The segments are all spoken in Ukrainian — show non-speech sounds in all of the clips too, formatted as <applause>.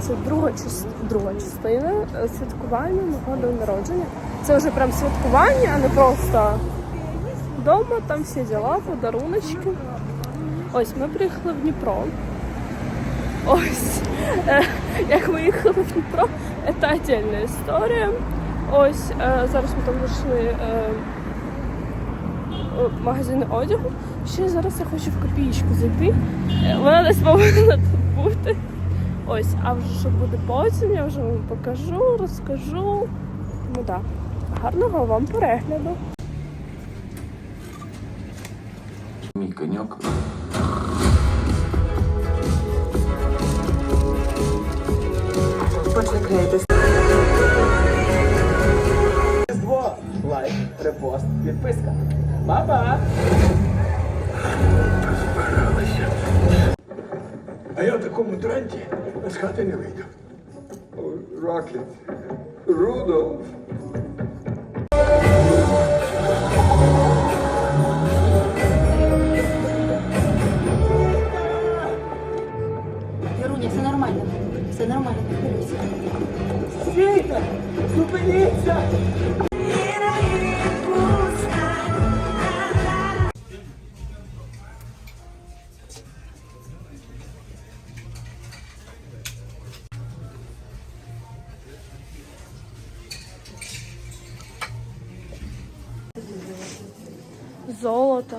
це друга, друга частина е, святкування мого дня народження. Це вже прям святкування, а не просто вдома, там всі діла, подаруночки. Ось ми приїхали в Дніпро. Ось е, як ми їхали в Дніпро, це отдельна історія. Ось е, зараз ми там знайшли е, е, магазини одягу. Ще зараз я хочу в копійку зайти. Вона десь повинна тут бути. Ось, а вже що буде потім, я вже вам покажу, розкажу. Ну так, гарного вам перегляду. Мій коньок. Почекайте. Різдво, лайк, репост, підписка. Па-па! Я в такому тренді з хати не вийду. Рокет. Золото.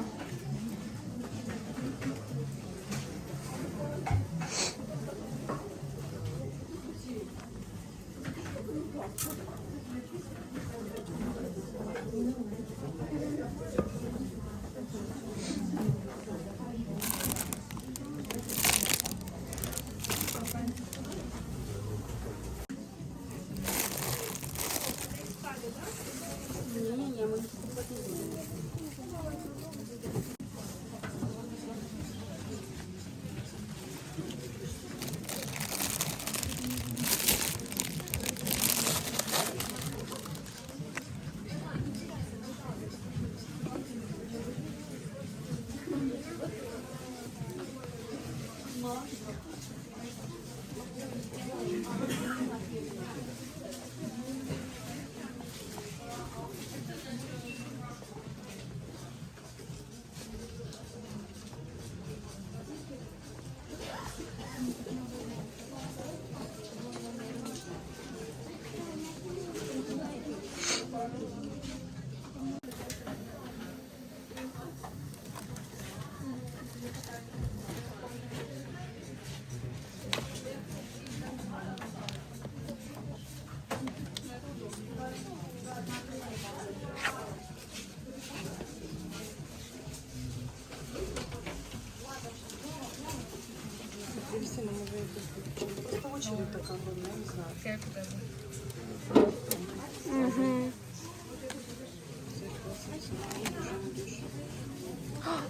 Угу.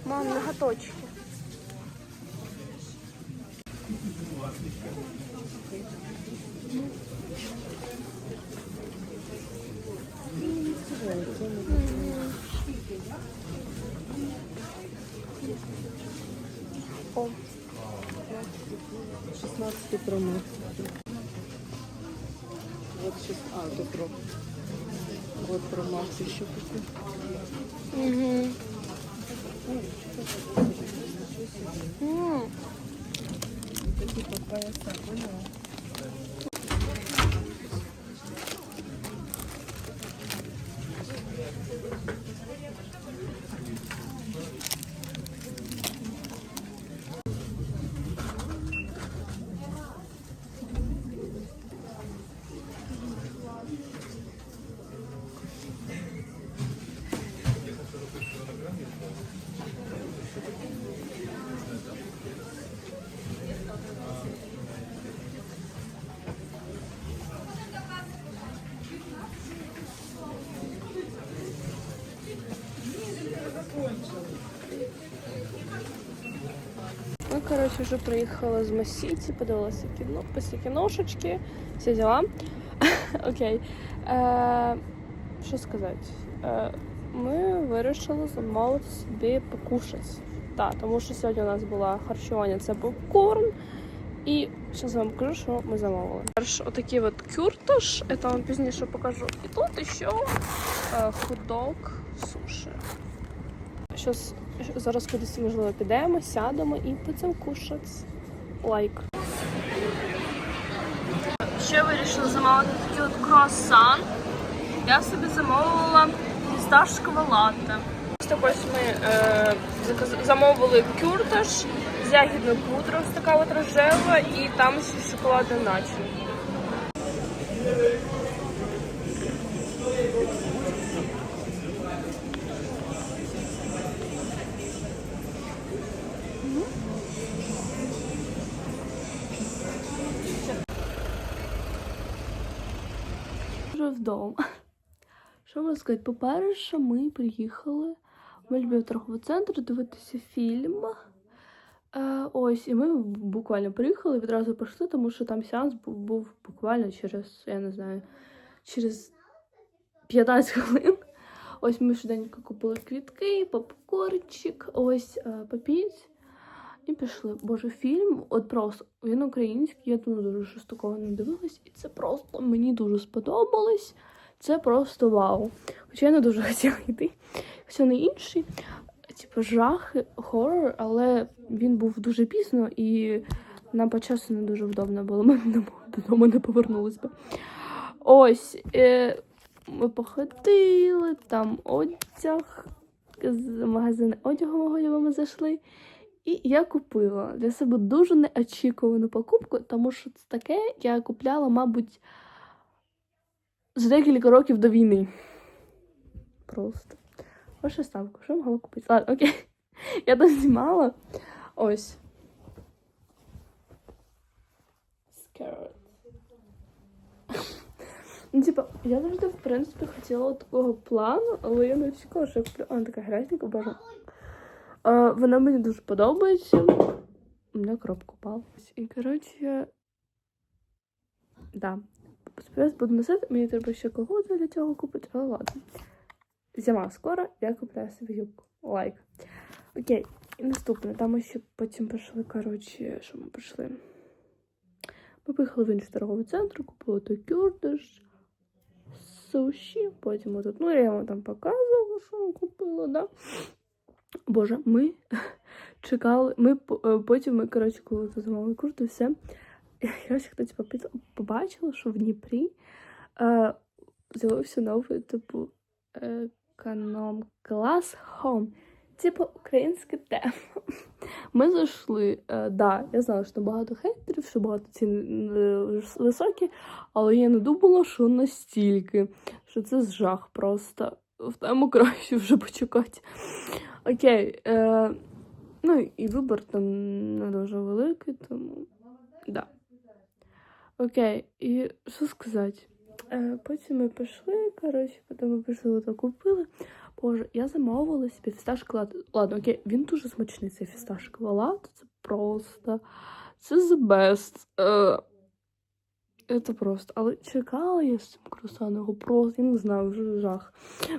Мам, ноготочки. О. 16 промок. 26. А, то про. Вот про Маркс еще купил. Угу. М -м. Такие поняла? Коротше, вже приїхали з Масіті, подивилися кіно, після кіношечки, всі діла. <laughs> Окей. Е, що сказати? Е, ми вирішили замовити собі покушати. Так, тому що сьогодні у нас було харчування, це попкорн І зараз вам покажу, що ми замовили. Перш отакий от кюртош, це вам пізніше покажу. І тут ще е, хот-дог суші. Щас, зараз кудись, можливо, підемо, сядемо і будемо кушати. Лайк. Ще вирішила замовити такий от круасан. Я собі замовила фісташкове латте. Ось ось ми е, замовили кюртош з ягідною пудрою, ось така от рожева, і там ще шоколадна начинка. Вдома. <laughs> Що можна сказати? По-перше, ми приїхали в Львів торговий центр дивитися фільм. Е, ось, і ми буквально приїхали, відразу пішли, тому що там сеанс був, був буквально через, я не знаю, через 15 хвилин. Ось ми швиденько купили квітки, попкорчик, ось е, попіть. І пішли. Боже, фільм, от просто він український, я думаю, дуже щось такого не дивилась, і це просто мені дуже сподобалось. Це просто вау. Хоча я не дуже <laughs> хотіла йти. Хоча не інший, типу жах, хорор, але він був дуже пізно і нам по часу не дуже вдобно було. Ми <laughs> додому- не повернулись би. Ось. Е, ми походили, там одяг, з магазину одягу мого ми зайшли. І я купила для себе дуже неочікувану покупку, тому що це таке я купляла, мабуть, за декілька років до війни. Просто. Ваша ставка, що могла купити? Ладно, окей. <laughs> Я там знімала. Ось. Skirt. Ну, типа, я завжди, в принципі, хотіла такого плану, але я не очікувала, що я куплю. Вона така грязненька, боже. Вона мені дуже подобається. У мене коробка упала. І, коротше, да. Сподіваюсь, буду носити. Мені треба ще колготи для цього купити, але ладно. Зима скоро, я купляю собі юбку. Лайк. Окей, і наступне. Там ми ще потім пішли, коротше, що ми пішли? Ми поїхали в інший торговий центр, купили той кюрдиш, суші, потім отут, ну я вам там показувала, що ми купила, да? Боже, ми <laughs> чекали, ми е, потім ми, коротше, коли тут замовили курту, все. Я ось хтось попит- побачила, що в Дніпрі е, з'явився новий, типу, економ клас Home. Типу українське тема. <laughs> Ми зайшли, е, да, я знала, що там багато хейтерів, що багато ціни е, високі, але я не думала, що настільки, що це жах просто. В тему краще вже почекати. Окей. Е, ну і вибір там не дуже великий, тому да. Окей, і що сказати? Е, потім ми пішли, коротше, потім ми пішли та купили. Боже, я замовила собі фісташковий лад. Ладно, окей, він дуже смачний, цей фісташковий лад. Це просто. Це the best. Е, це просто. Але чекала я з цим крусаном, його просто, я не знаю, вже жах.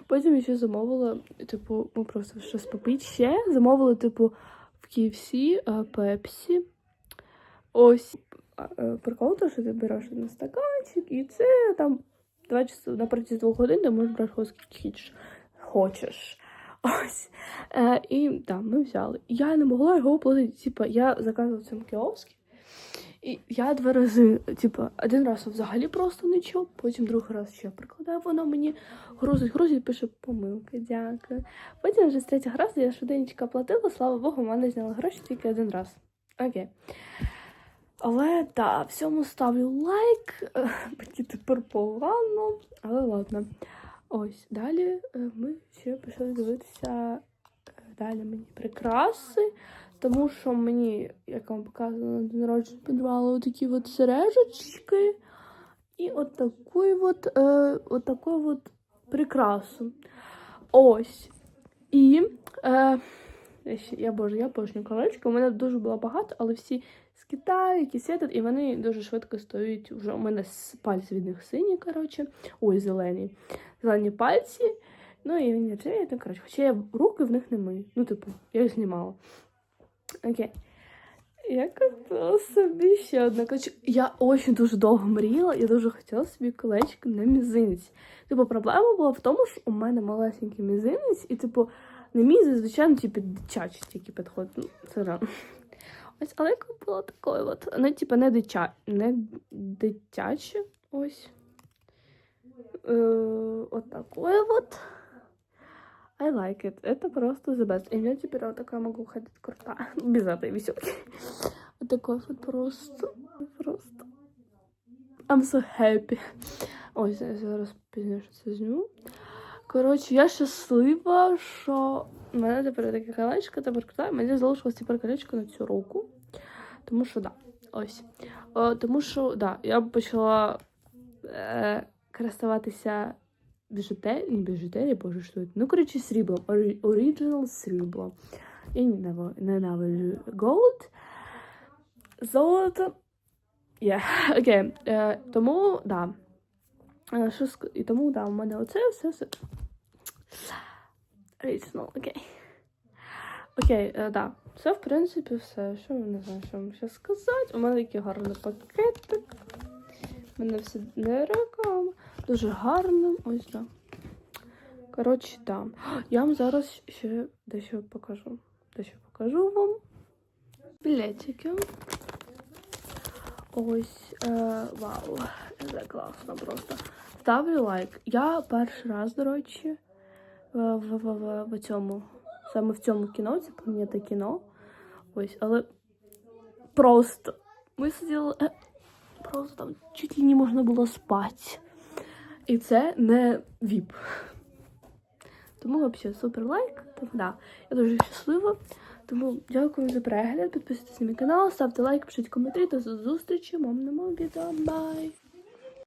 Потім я ще замовила, типу, ми просто щось попити ще. Замовили, типу, в KFC е, пепсі. Ось е, прикол, то, що ти береш на стаканчик, і це там два часи на протязі двох годин ти можеш брати скільки хочеш. Ось. Е, і так, ми взяли. Я не могла його оплатити. Типа, я заказувала в цьому. І я два рази, типа, один раз взагалі просто нічого, потім другий раз ще прикладає, воно мені грузить, грузить, пише помилка, дякую. Потім вже з третього разу я швиденько платила, слава Богу, в мене зняли гроші тільки один раз. Окей. Але так, всьому ставлю лайк. <laughs> Мені тепер погано, але ладно. Ось, далі е, ми ще почали дивитися е, далі мені прикраси, тому що мені, як вам показувала на день народження, подарували такі от сережечки і от таку от, е, от от прикрасу. Ось. І е, я ще- я боже, я обожнюю колечко. У мене дуже було багато, але всі з Китаю, які світять, і вони дуже швидко стають. Вже у мене пальці від них сині, коротше. Ой, зелені. Зелені пальці. Ну і він не ну, коротше. Хоча я руки в них не мию. Ну, типу, я їх знімала. Окей. Я купила собі ще одне. Короче, я очень дуже довго мріяла, я дуже хотіла собі колечко на мізинець. Типу, проблема була в тому, що у мене малесенький мізинець, і, типу, на мій зазвичай типу, дитячий тільки підходить. Ну, це рано. Ось, але я купила такої от. Ну, типу, не дитя, не дитяче. Ось. Е, от такое вот. I like it. Это просто the best. И у меня теперь вот такая могу ходить крутая. <laughs> Без этой веселки. Вот такой вот просто. Просто. I'm so happy. Ой, зараз зараз пізніше це зніму. Коротше, я щаслива, що в мене тепер таке колечко, тепер крута. Мені залишилось тепер колечко на цю руку. Тому що да. Ось. О, тому що, да, я почала е, користуватися біжутерії, не біжутерії, боже, що це? Ну, коротше, сріблом. Ори- Original срібло. Я ненави- ненавиджу gold. Золото. Yeah. <laughs> Окей. Е, тому, да. Е, що ск... І тому, да, у мене оце все. все. Original, окей. Окей, е, да. Це, в принципі, все. Що я не знаю, що вам ще сказати. У мене такий гарний пакетик. У мене все не реклама. Дуже гарно. Ось да. Коротше, да. Я вам зараз ще дещо покажу. Дещо покажу вам. Білетики. Ось. Е, вау. Це класно просто. Ставлю лайк. Я перший раз, до речі, в, в, в, в, в цьому. Саме в цьому кіно, це планета кіно. Ось, але просто. Ми сиділи. е, Просто там чуть ли не можна було спати. І це не віп. Тому взагалі супер лайк. Так, да. Я дуже щаслива. Тому дякую за перегляд. Підписуйтесь на мій канал, ставте лайк, пишіть коментарі. До зустрічі. Мам на відео. Бай!